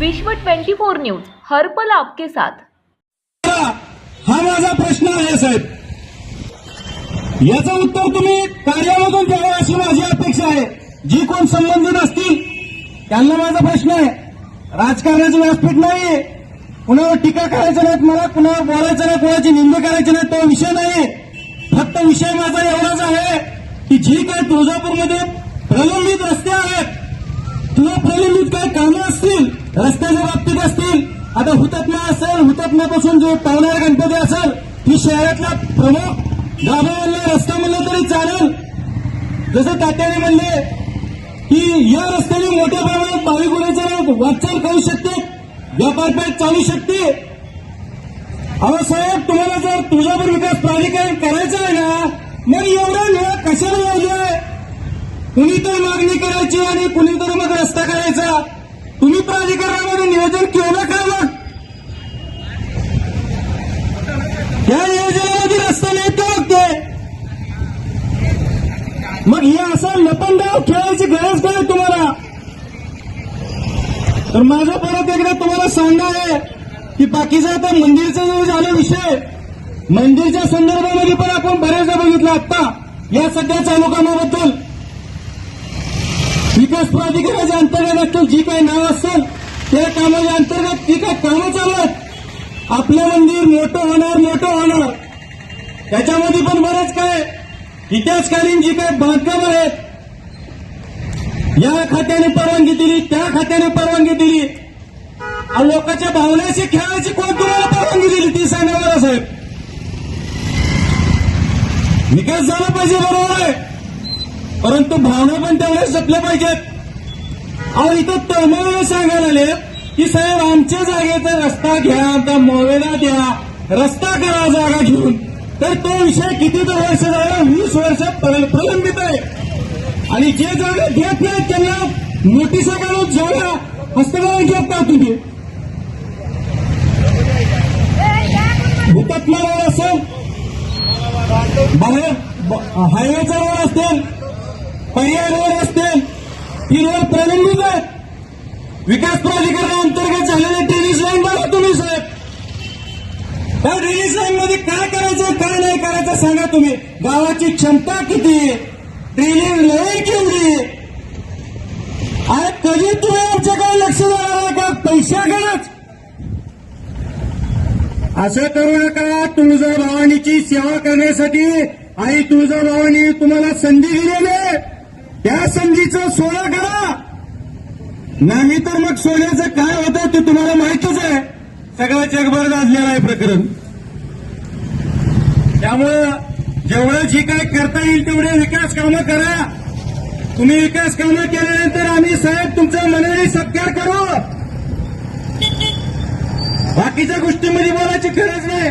विश्व 24 न्यूज हर्पल आपके साथ. हा माझा प्रश्न आहे साहेब. याचं उत्तर तुम्ही कार्यामधून द्यावं अशी माझी अपेक्षा आहे. जी कोण संबंधित असतील त्यांना माझा प्रश्न आहे. राजकारणाचं व्यासपीठ नाही कुणावर टीका करायचं नाही मला कुणावर बोलायचं नाही कुणाची निंदा करायची नाही तो विषय नाही फक्त विषय माझा एवढाच आहे की जी काय तुळजापूरमध्ये प्रलंबित रस्ते आहेत किंवा प्रलंबित काय कामं असतील रस्त्याच्या बाबतीत असतील आता हुतात्मा असेल हुतात्म्यापासून जो पावणार गणपती असेल ही शहरातला प्रमुख गाभावाला रस्ता म्हणलं तरी चालेल. जसं तात्याने म्हणले की या रस्त्याने मोठ्या प्रमाणात भाविक वाटचाल करू शकते व्यापारपेठ चालू शकते. अहो साहेब तुम्हाला जर तुळजापूर विकास प्राधिकरण करायचं आहे ना मग एवढा वेळ कशाला लावलाय? कुणीतरी मागणी करायची आणि कुणीतरी मग रस्ता करायचा? तुम्ही प्राधिकरणामध्ये नियोजन केलं का मग? या नियोजनामध्ये रस्ता नाही का मग मग हे असं लपंडाव खेळायची गरज काय तुम्हाला? तर माझं परत एकदा तुम्हाला सांगणार आहे की बाकीचा आता मंदिरचा जो झाला विषय मंदिरच्या संदर्भामध्ये पण आपण बऱ्याचदा बघितलं. आता या सध्या चालू कामाबद्दल विकास प्राधिकरणाच्या अंतर्गत असतील जी काही नाव असेल त्या कामाच्या अंतर्गत जी काही कामं चालू आहेत? आपलं मंदिर मोठं होणार मोठं होणार. त्याच्यामध्ये पण बरंच काय इतिहासकालीन जी काही बांधकाम आहेत या खात्याने परवानगी दिली त्या खात्याने परवानगी दिली. लोकांच्या भावनेशी खेळायची कोण तुम्हाला परवानगी दिली? ती सांगा मला साहेब. विकास झाला पाहिजे बरोबर आहे. परंतु भावना पण तेवढ्या जपल्या पाहिजेत. अहो इथं तळमळ सांगायला आले की साहेब आमच्या जागेचा रस्ता घ्या आमचा मोवेला द्या रस्ता करा जागा घेऊन. तर तो विषय किती तर वर्ष झाला वीस वर्ष प्रलंबित आहे. आणि जे जागा घेत नाहीत त्यांना नोटिसा काढून जागा हस्तगत घेत ना तुम्ही. हुतात्मा रोड असेल. बाहेर हायवेचा रोड असेल. पर्याय रोड असतील. ही रोड प्रलंबित आहेत विकास प्राधिकरणाअंतर्गत झालेल्या टेनिस लाईन बघा तुम्ही साहेब. त्या टेनिस लाईन मध्ये काय करायचं काय नाही करायचं सांगा तुम्ही. गावाची क्षमता किती ट्रेनिंग लाईन केवढी अरे कधी तुम्ही आमच्याकडे लक्ष देणार का? पैशाकडेच. असं करू नका. तुळजाभवानीची सेवा करण्यासाठी आई तुळजाभवानी तुम्हाला संधी दिलेली आहे. त्या संधीचं सोनं करा. नाही तर मग सोन्याचं काय होतं ते तुम्हाला माहितच आहे. सगळं जगभर गाजलेलं आहे प्रकरण. त्यामुळं जेवढं जी काय करता येईल तेवढे विकास कामं करा. तुम्ही विकास कामं केल्यानंतर आम्ही साहेब तुमचा मनाने सत्कार करू. बाकीच्या गोष्टीमध्ये बोलायची गरज नाही.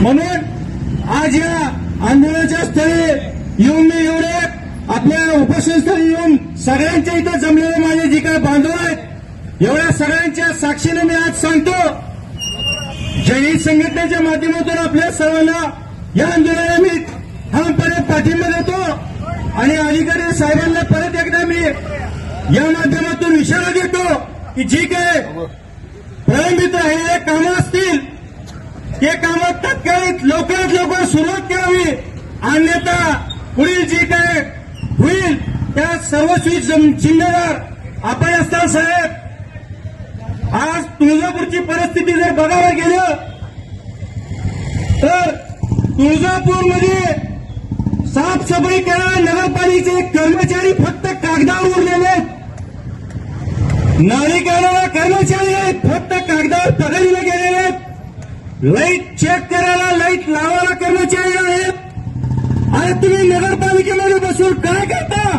म्हणून आज या आंदोलनाच्या स्थळी येऊन मी एवढे आपल्या उपोषणस्थळी येऊन सगळ्यांच्या इथं जमलेले माझे जे काय बांधव आहेत एवढ्या सगळ्यांच्या साक्षीने मी आज सांगतो जयी संघटनेच्या माध्यमातून आपल्या सर्वांना या आंदोलनाला मी ठामपणे पाठिंबा देतो आणि अधिकारी साहेबांना परत एकदा मी या माध्यमातून इशारा देतो की जी काय प्रलंबित राहिलेले कामं असतील ते कामं तत्काळ लवकरात लवकर सुरुवात करावी. अन्यथा पुढील जी काय त्या सर्वस्वी जिल्हेदार आपण असताल साहेब आज तुळजापूरची परिस्थिती जर बघायला गेलं तर तुळजापूरमध्ये साफसफाई करा नगरपालिकेचे कर्मचारी फक्त कागदावर उरलेले आहेत. नाली कर्मचारी आहेत फक्त कागदावर पगारीला गेलेले आहेत. लाइट चेक करायला लाइट लावायला कर्मचारी आहेत. आणि तुम्ही नगरपालिकेमध्ये बसून काय करता?